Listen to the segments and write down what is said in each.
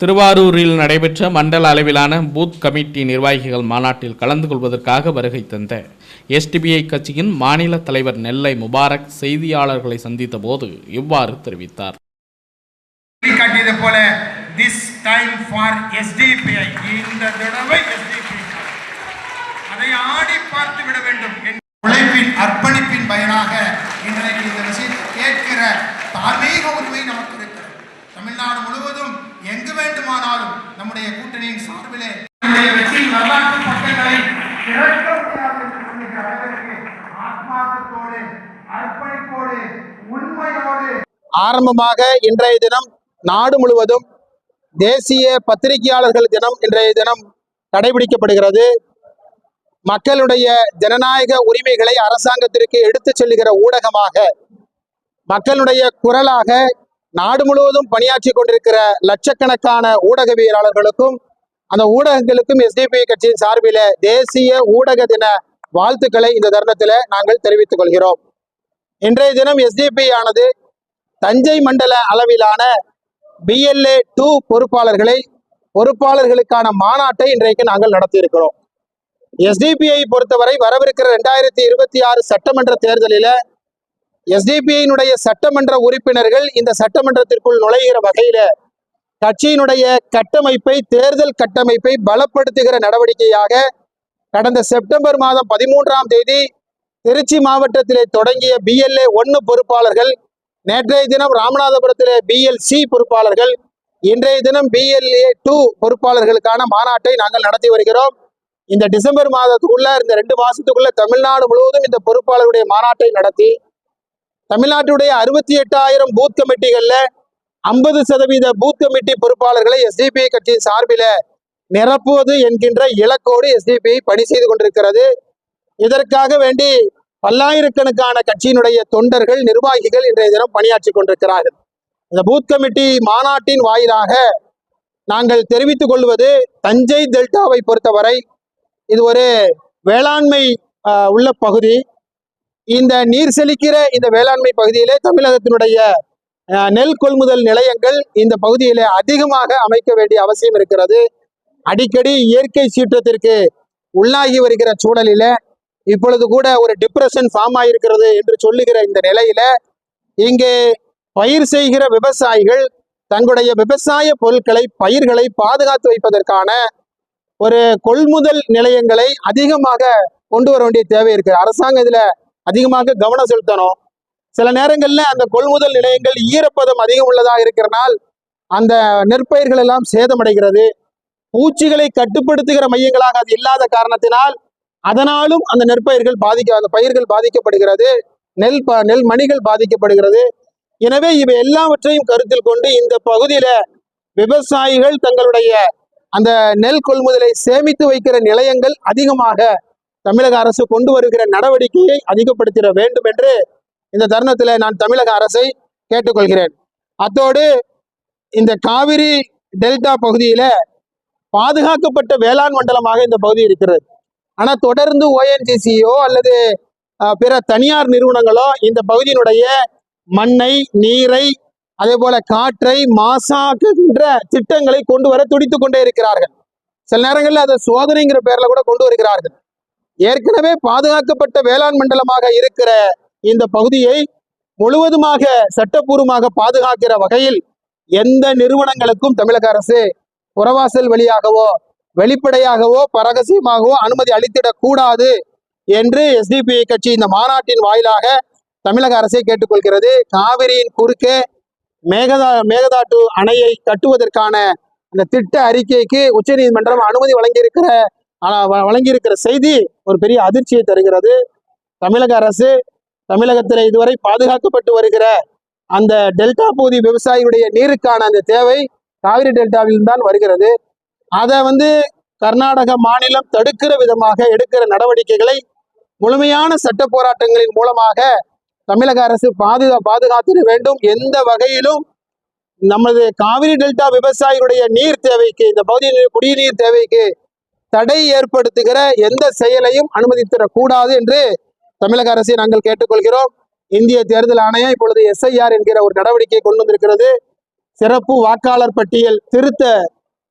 திருவாரூரில் நடைபெற்ற மண்டல அளவிலான பூத் கமிட்டி நிர்வாகிகள் மாநாட்டில் கலந்து கொள்வதற்காக வருகை தந்த எஸ்டிபிஐ கட்சியின் மாநில தலைவர் நெல்லை முபாரக் செய்தியாளர்களை சந்தித்த போது இவ்வாறு தெரிவித்தார். காட்டியது போல திஸ் டைம் ஃபார் எஸ்டிபிஐ இந்த தடவை எஸ்டிபிஐ அதை ஆடி பார்த்து விட வேண்டும் உழைப்பின் அர்ப்பணிப்பின் பயனாக இன்றைக்கு இந்த விஷயத்தை கேட்கிற தார்மீக உரிமை நமக்கு தமிழ்நாடு முழுவதும் எங்கு வேண்டுமானாலும் நம்முடைய கூட்டணியின் சார்பிலே வரலாற்று ஆத்மார்த்தத்தோடு அர்ப்பணிப்போடு உண்மையோடு. ஆரம்பமாக இன்றைய தினம் நாடு முழுவதும் தேசிய பத்திரிகையாளர்கள் தினம் இன்றைய தினம் கடைபிடிக்கப்படுகிறது. மக்களுடைய ஜனநாயக உரிமைகளை அரசாங்கத்திற்கு எடுத்துச் செல்லுகிற ஊடகமாக மக்களுடைய குரலாக நாடு முழுவதும் பணியாற்றி கொண்டிருக்கிற லட்சக்கணக்கான ஊடகவியலாளர்களுக்கும் அந்த ஊடகங்களுக்கும் எஸ்டிபி கட்சியின் சார்பில தேசிய ஊடக தின வாழ்த்துக்களை இந்த தருணத்தில் நாங்கள் தெரிவித்துக் கொள்கிறோம். இன்றைய தினம் எஸ்டிபி ஆனது தஞ்சை மண்டல அளவிலான பிஎல்ஏ டூ பொறுப்பாளர்களை பொறுப்பாளர்களுக்கான மாநாட்டை இன்றைக்கு நாங்கள் நடத்தியிருக்கிறோம். எஸ்டிபிஐ பொறுத்தவரை வரவிருக்கிற ரெண்டாயிரத்தி இருபத்தி ஆறு சட்டமன்ற தேர்தலில் எஸ்டிபிஐனுடைய சட்டமன்ற உறுப்பினர்கள் இந்த சட்டமன்றத்திற்குள் நுழைகிற வகையில கட்சியினுடைய கட்டமைப்பை தேர்தல் கட்டமைப்பை பலப்படுத்துகிற நடவடிக்கையாக கடந்த செப்டம்பர் மாதம் பதிமூன்றாம் தேதி திருச்சி மாவட்டத்திலே தொடங்கிய பிஎல்ஏ ஒன்று பொறுப்பாளர்கள் நேற்றைய தினம் ராமநாதபுரத்திலே பிஎல்சி பொறுப்பாளர்கள் இன்றைய தினம் பிஎல்ஏ டூ பொறுப்பாளர்களுக்கான மாநாட்டை நாங்கள் நடத்தி வருகிறோம். இந்த டிசம்பர் மாதத்துக்குள்ள இந்த ரெண்டு மாசத்துக்குள்ள தமிழ்நாடு முழுவதும் இந்த பொறுப்பாளர்களுடைய மாநாட்டை நடத்தி தமிழ்நாட்டுடைய அறுபத்தி எட்டாயிரம் பூத் கமிட்டிகள்ல ஐம்பது சதவீத பூத் கமிட்டி பொறுப்பாளர்களை எஸ்டிபிஐ கட்சியின் சார்பில நிரப்புவது என்கின்ற இலக்கோடு எஸ்டிபிஐ பணி செய்து கொண்டிருக்கிறது. இதற்காக வேண்டி பல்லாயிரக்கணக்கான கட்சியினுடைய தொண்டர்கள் நிர்வாகிகள் இன்றைய தினம் பணியாற்றி கொண்டிருக்கிறார்கள். இந்த பூத் கமிட்டி மாநாட்டின் வாயிலாக நாங்கள் தெரிவித்துக் கொள்வது தஞ்சை டெல்டாவை பொறுத்தவரை இது ஒரு வேளாண்மை உள்ள பகுதி. இந்த நீர் செழிக்கிற இந்த வேளாண்மை பகுதியிலே தமிழகத்தினுடைய நெல் கொள்முதல் நிலையங்கள் இந்த பகுதியிலே அதிகமாக அமைக்க வேண்டிய அவசியம் இருக்கிறது. அடிக்கடி இயற்கை சீற்றத்திற்கு உள்ளாகி வருகிற சூழலில இப்பொழுது கூட ஒரு டிப்ரெஷன் ஃபார்ம் ஆயிருக்கிறது என்று சொல்லுகிற இந்த நிலையில இங்கே பயிர் செய்கிற விவசாயிகள் தங்களுடைய விவசாய பொருட்களை பயிர்களை பாதுகாத்து வைப்பதற்கான ஒரு கொள்முதல் நிலையங்களை அதிகமாக கொண்டு வர வேண்டிய தேவை இருக்கு. அரசாங்கம் இதுல அதிகமாக கவனம் செலுத்தணும். சில நேரங்கள்ல அந்த கொள்முதல் நிலையங்கள் ஈரப்பதம் அதிகம் உள்ளதாக இருக்கிறனால் அந்த நெற்பயிர்கள் எல்லாம் சேதமடைகிறது. பூச்சிகளை கட்டுப்படுத்துகிற மையங்களாக அது இல்லாத காரணத்தினால் அதனாலும் அந்த நெற்பயிர்கள் பாதிக்க அந்த பயிர்கள் பாதிக்கப்படுகிறது. நெல் ப நெல் மணிகள் பாதிக்கப்படுகிறது. எனவே இவை எல்லாவற்றையும் கருத்தில் கொண்டு இந்த பகுதியில விவசாயிகள் தங்களுடைய அந்த நெல் கொள்முதலை சேமித்து வைக்கிற நிலையங்கள் அதிகமாக தமிழக அரசு கொண்டு வருகிற நடவடிக்கையை அதிகப்படுத்திட வேண்டும் என்று இந்த தருணத்தில் நான் தமிழக அரசை கேட்டுக்கொள்கிறேன். அத்தோடு இந்த காவிரி டெல்டா பகுதியில பாதுகாக்கப்பட்ட வேளாண் மண்டலமாக இந்த பகுதி இருக்கிறது. ஆனா தொடர்ந்து ஓஎன்ஜிசியோ அல்லது பிற தனியார் நிறுவனங்களோ இந்த பகுதியினுடைய மண்ணை நீரை அதே போல காற்றை மாசாக்குகின்ற திட்டங்களை கொண்டு வர துடித்துக் கொண்டே இருக்கிறார்கள். சில நேரங்களில் அதை சோதனைங்கிற பேர்ல கூட கொண்டு வருகிறார்கள். ஏற்கனவே பாதுகாக்கப்பட்ட வேளாண் மண்டலமாக இருக்கிற இந்த பகுதியை முழுவதுமாக சட்டப்பூர்வமாக பாதுகாக்கிற வகையில் எந்த நிறுவனங்களுக்கும் தமிழக அரசு புறவாசல் வழியாகவோ வெளிப்படையாகவோ பரகசியமாகவோ அனுமதி அளித்திடக் கூடாது என்று எஸ்டிபிஐ கட்சி இந்த மாநாட்டின் வாயிலாக தமிழக அரசை கேட்டுக்கொள்கிறது. காவிரியின் குறுக்கே மேகதா மேகதாட்டு அணையை கட்டுவதற்கான அந்த திட்ட அறிக்கைக்கு உச்சநீதிமன்றம் அனுமதி வழங்கியிருக்கிற ஆனால் வ- வழங்கியிருக்கிற செய்தி ஒரு பெரிய அதிர்ச்சியை தருகிறது. தமிழக அரசு தமிழகத்தில் இதுவரை பாதுகாக்கப்பட்டு வருகிற அந்த டெல்டா பகுதி விவசாயியுடைய நீருக்கான அந்த தேவை காவிரி டெல்டாவில் தான் வருகிறது. அதை வந்து கர்நாடக மாநிலம் தடுக்கிற விதமாக எடுக்கிற நடவடிக்கைகளை முழுமையான சட்ட போராட்டங்களின் மூலமாக தமிழக அரசு பாதுகா பாதுகாத்திட வேண்டும். எந்த வகையிலும் நமது காவிரி டெல்டா விவசாயிகளுடைய நீர் தேவைக்கு இந்த பகுதியில் குடிநீர் தேவைக்கு தடை ஏற்படுத்துகிற எந்த செயலையும் அனுமதித்திடக்கூடாது என்று தமிழக அரசை நாங்கள் கேட்டுக்கொள்கிறோம். இந்திய தேர்தல் ஆணையம் இப்பொழுது எஸ்ஐஆர் என்கிற ஒரு நடவடிக்கையை கொண்டு வந்திருக்கிறது. சிறப்பு வாக்காளர் பட்டியல் திருத்த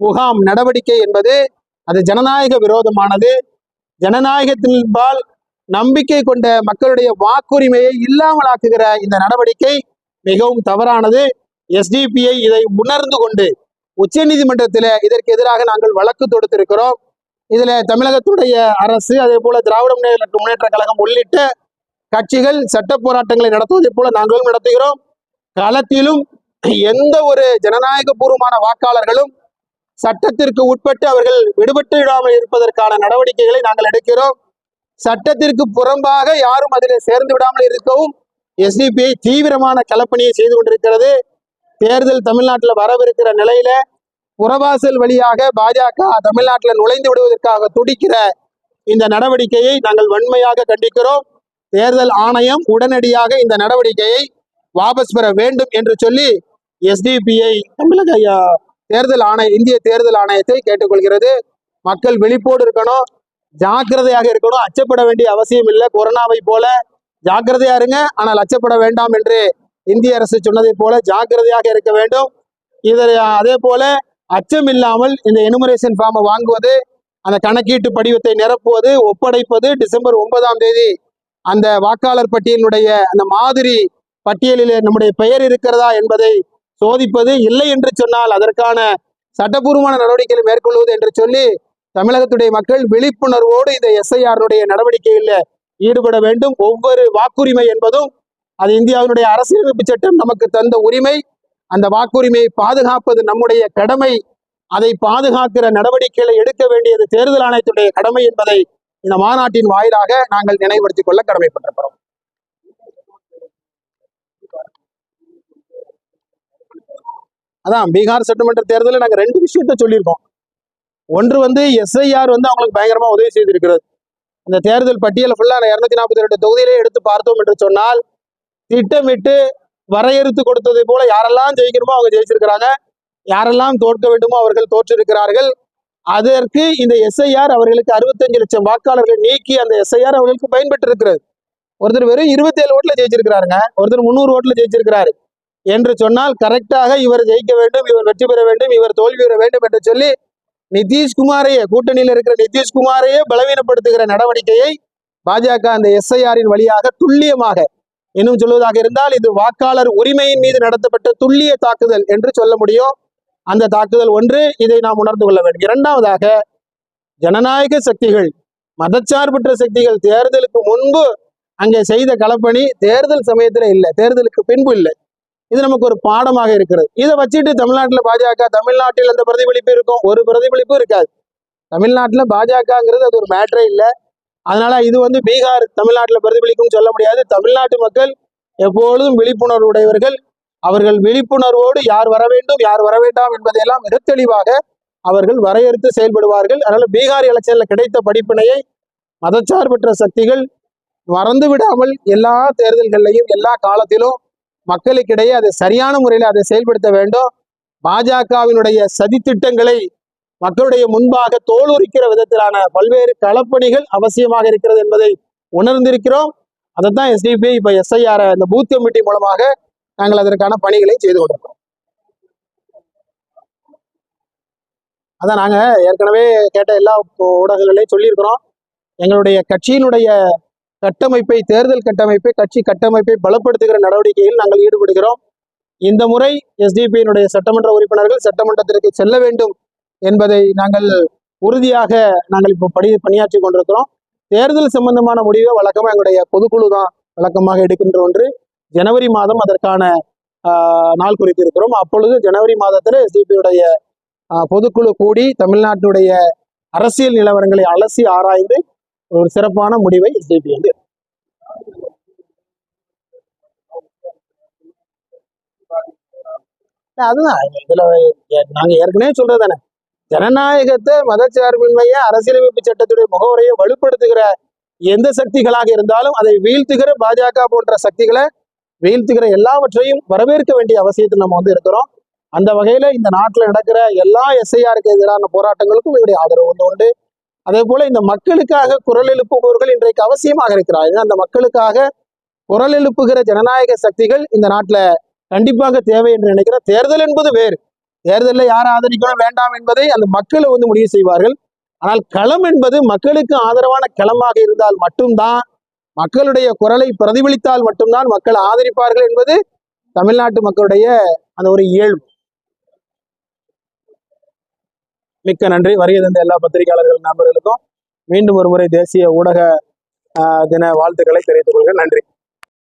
முகாம் நடவடிக்கை என்பது அது ஜனநாயக விரோதமானது. ஜனநாயகத்தின்பால் நம்பிக்கை கொண்ட மக்களுடைய வாக்குரிமையை இல்லாமலாக்குகிற இந்த நடவடிக்கை மிகவும் தவறானது. எஸ்டிபிஐ இதை உணர்ந்து கொண்டு உச்சநீதிமன்றத்தில் இதற்கு எதிராக நாங்கள் வழக்கு தொடுத்திருக்கிறோம். இதுல தமிழகத்துடைய அரசு அதே போல திராவிட முன்னேற்ற முன்னேற்ற கழகம் உள்ளிட்ட கட்சிகள் சட்ட போராட்டங்களை நடத்துவதை போல நாங்களும் நடத்துகிறோம். களத்திலும் எந்த ஒரு ஜனநாயக பூர்வமான வாக்காளர்களும் சட்டத்திற்கு உட்பட்டு அவர்கள் விடுபட்டு விடாமல் இருப்பதற்கான நடவடிக்கைகளை நாங்கள் எடுக்கிறோம். சட்டத்திற்கு புறம்பாக யாரும் அதில் சேர்ந்து விடாமல் இருக்கவும் எஸ்டிபிஐ தீவிரமான கலப்பணியை செய்து கொண்டிருக்கிறது. தேர்தல் தமிழ்நாட்டில் வரவிருக்கிற நிலையில புறவாசல் வழியாக பாஜக தமிழ்நாட்டில் நுழைந்து விடுவதற்காக துடிக்கிற இந்த நடவடிக்கையை நாங்கள் வன்மையாக கண்டிக்கிறோம். தேர்தல் ஆணையம் உடனடியாக இந்த நடவடிக்கையை வாபஸ் பெற வேண்டும் என்று சொல்லி எஸ்டிபிஐ தமிழக தேர்தல் ஆணைய இந்திய தேர்தல் ஆணையத்தை கேட்டுக்கொள்கிறது. மக்கள் விழிப்போடு இருக்கணும் ஜாக்கிரதையாக இருக்கணும். அச்சப்பட வேண்டிய அவசியம் இல்லை. கொரோனாவை போல ஜாக்கிரதையா இருங்க. ஆனால் அச்சப்பட வேண்டாம் என்று இந்திய அரசு சொன்னதை போல ஜாக்கிரதையாக இருக்க வேண்டும். இதில் அதே போல அச்சம் இல்லாமல் இந்த எனுமரேஷன் ஃபார்மை வாங்குவது அந்த கணக்கீட்டு படிவத்தை நிரப்புவது ஒப்படைப்பது டிசம்பர் ஒன்பதாம் தேதி அந்த வாக்காளர் பட்டியலினுடைய அந்த மாதிரி பட்டியலில் நம்முடைய பெயர் இருக்கிறதா என்பதை சோதிப்பது இல்லை என்று சொன்னால் அதற்கான சட்டபூர்வமான நடவடிக்கைகளை மேற்கொள்வது என்று சொல்லி தமிழகத்துடைய மக்கள் விழிப்புணர்வோடு இந்த எஸ்ஐஆருடைய நடவடிக்கையில் ஈடுபட வேண்டும். ஒவ்வொரு வாக்குரிமை என்பதும் அது இந்தியாவினுடைய அரசியலமைப்பு சட்டம் நமக்கு தந்த உரிமை. அந்த வாக்குரிமையை பாதுகாப்பது நம்முடைய கடமை. அதை பாதுகாக்கிற நடவடிக்கைகளை எடுக்க வேண்டியது தேர்தல் ஆணையத்துடைய கடமை என்பதை இந்த மாநாட்டின் வாயிலாக நாங்கள் நினைவுபடுத்திக் கொள்ள கடமைப்பட்டிருக்கிறோம். அதான் பீகார் சட்டமன்ற தேர்தலில் நாங்கள் ரெண்டு விஷயத்த சொல்லியிருக்கோம். ஒன்று வந்து எஸ்ஐஆர் வந்து அவங்களுக்கு பயங்கரமா உதவி செய்திருக்கிறது. இந்த தேர்தல் பட்டியலை ஃபுல்லாக இரநூத்தி நாற்பத்தி ரெண்டு தொகுதியிலே எடுத்து பார்த்தோம் என்று சொன்னால் திட்டமிட்டு வரையறுத்து கொடுத்ததை போல யாரெல்லாம் ஜெயிக்கணுமோ அவங்க ஜெயிச்சிருக்கிறாங்க. யாரெல்லாம் தோற்க வேண்டுமோ அவர்கள் தோற்றிருக்கிறார்கள். அதற்கு இந்த எஸ்ஐஆர் அவர்களுக்கு அறுபத்தஞ்சு லட்சம் வாக்காளர்கள் நீக்கி அந்த எஸ்ஐஆர் அவர்களுக்கு பயன்பட்டு இருக்கிறது ஒருத்தர் வெறும் இருபத்தேழு ஓட்டுல ஜெயிச்சிருக்கிறாருங்க. ஒருத்தர் முந்நூறு ஓட்டுல ஜெயிச்சிருக்கிறாரு. என்று சொன்னால் கரெக்டாக இவர் ஜெயிக்க வேண்டும் இவர் வெற்றி பெற வேண்டும் இவர் தோல்வி பெற வேண்டும் என்று சொல்லி நிதிஷ்குமாரையே கூட்டணியில் இருக்கிற நிதிஷ்குமாரையே பலவீனப்படுத்துகிற நடவடிக்கையை பாஜக அந்த எஸ்ஐஆரின் வழியாக துல்லியமாக இன்னும் சொல்வதாக இருந்தால் இது வாக்காளர் உரிமையின் மீது நடத்தப்பட்ட துல்லிய தாக்குதல் என்று சொல்ல முடியும். அந்த தாக்குதல் ஒன்று இதை நாம் உணர்ந்து கொள்ள வேண்டும். இரண்டாவதாக ஜனநாயக சக்திகள் மதச்சார்பற்ற சக்திகள் தேர்தலுக்கு முன்பு அங்கே செய்த களப்பணி தேர்தல் சமயத்துல இல்லை. தேர்தலுக்கு பின்பு இல்லை. இது நமக்கு ஒரு பாடமாக இருக்கிறது. இதை வச்சுட்டு தமிழ்நாட்டில் பாஜக தமிழ்நாட்டில் அந்த பிரதிபலிப்பு இருக்கும்? ஒரு பிரதிபலிப்பும் இருக்காது. தமிழ்நாட்டில் பாஜகங்கிறது அது ஒரு மேட்டரே இல்லை. அதனால இது வந்து பீகார் தமிழ்நாட்டில் பிரதிபலிக்கும் சொல்ல முடியாது. தமிழ்நாட்டு மக்கள் எப்பொழுதும் விழிப்புணர்வு உடையவர்கள் அவர்கள் விழிப்புணர்வோடு யார் வர வேண்டும் யார் வர வேண்டாம் என்பதையெல்லாம் மிக தெளிவாக அவர்கள் வரையறுத்து செயல்படுவார்கள். அதனால பீகார் எலெக்ஷனில் கிடைத்த படிப்பினையை மதச்சார்பற்ற சக்திகள் மறந்து விடாமல் எல்லா தேர்தல்கள்லையும் எல்லா காலத்திலும் மக்களுக்கிடையே அதை சரியான முறையில் அதை செயல்படுத்த வேண்டும். பாஜகவினுடைய சதித்திட்டங்களை மக்களுடைய முன்பாக தோலுரிக்கிற விதத்திலான பல்வேறு களப்பணிகள் அவசியமாக இருக்கிறது என்பதை உணர்ந்திருக்கிறோம். அதைத்தான் எஸ்டிபிஐ இப்போ எஸ்ஐஆர் இந்த பூத் கமிட்டி மூலமாக நாங்கள் அதற்கான பணிகளை செய்து கொண்டிருக்கிறோம். அதான் நாங்க ஏற்கனவே கேட்ட எல்லா ஊடகங்களையும் சொல்லியிருக்கிறோம். எங்களுடைய கட்சியினுடைய கட்டமைப்பை தேர்தல் கட்டமைப்பை கட்சி கட்டமைப்பை பலப்படுத்துகிற நடவடிக்கையில் நாங்கள் ஈடுபடுகிறோம். இந்த முறை எஸ்டிபியினுடைய சட்டமன்ற உறுப்பினர்கள் சட்டமன்றத்திற்கு செல்ல வேண்டும் என்பதை நாங்கள் உறுதியாக நாங்கள் இப்போ பணி பணியாற்றி கொண்டிருக்கிறோம். தேர்தல் சம்பந்தமான முடிவை வழக்கமாக எங்களுடைய பொதுக்குழு தான் வழக்கமாக எடுக்கின்ற ஒன்று. ஜனவரி மாதம் அதற்கான ஆஹ், நாள் குறித்திருக்கிறோம். அப்பொழுது ஜனவரி மாதத்தில் எஸ்டிபியுடைய பொதுக்குழு கூடி தமிழ்நாட்டினுடைய அரசியல் நிலவரங்களை அலசி ஆராய்ந்து ஒரு சிறப்பான முடிவை எஸ்டிபி வந்து அதுதான் இதுல நாங்க ஏற்கனவே சொல்றது தானே ஜனநாயகத்தை மதச்சார்பின்மையை அரசியலமைப்பு சட்டத்துடைய முகவரையை வலுப்படுத்துகிற எந்த சக்திகளாக இருந்தாலும் அதை வீழ்த்துகிற பாஜக போன்ற சக்திகளை வீழ்த்துகிற எல்லாவற்றையும் வரவேற்க வேண்டிய அவசியத்தை நம்ம வந்து இருக்கிறோம். அந்த வகையில இந்த நாட்டில் நடக்கிற எல்லா எஸ்ஐஆருக்கு எதிரான போராட்டங்களுக்கும் எங்களுடைய ஆதரவு வந்து உண்டு. அதே போல இந்த மக்களுக்காக குரல் எழுப்புபவர்கள் இன்றைக்கு அவசியமாக இருக்கிறார்கள். அந்த மக்களுக்காக குரல் எழுப்புகிற ஜனநாயக சக்திகள் இந்த நாட்டில் கண்டிப்பாக தேவை என்று நினைக்கிறேன் தேர்தல் என்பது வேறு. தேர்தலில் யார் ஆதரிக்கணும் வேண்டாம் என்பதை அந்த மக்களை வந்து முடிவு செய்வார்கள். ஆனால் களம் என்பது மக்களுக்கு ஆதரவான களமாக இருந்தால் மட்டும்தான் மக்களுடைய குரலை பிரதிபலித்தால் மட்டும்தான் மக்கள் ஆதரிப்பார்கள் என்பது தமிழ்நாட்டு மக்களுடைய அந்த ஒரு இயல்பு. மிக்க நன்றி. வருகை தந்த எல்லா பத்திரிகையாளர்கள் நண்பர்களுக்கும் மீண்டும் ஒரு முறை தேசிய ஊடக தின வாழ்த்துக்களை தெரிவித்துக் கொள்கிறேன். நன்றி.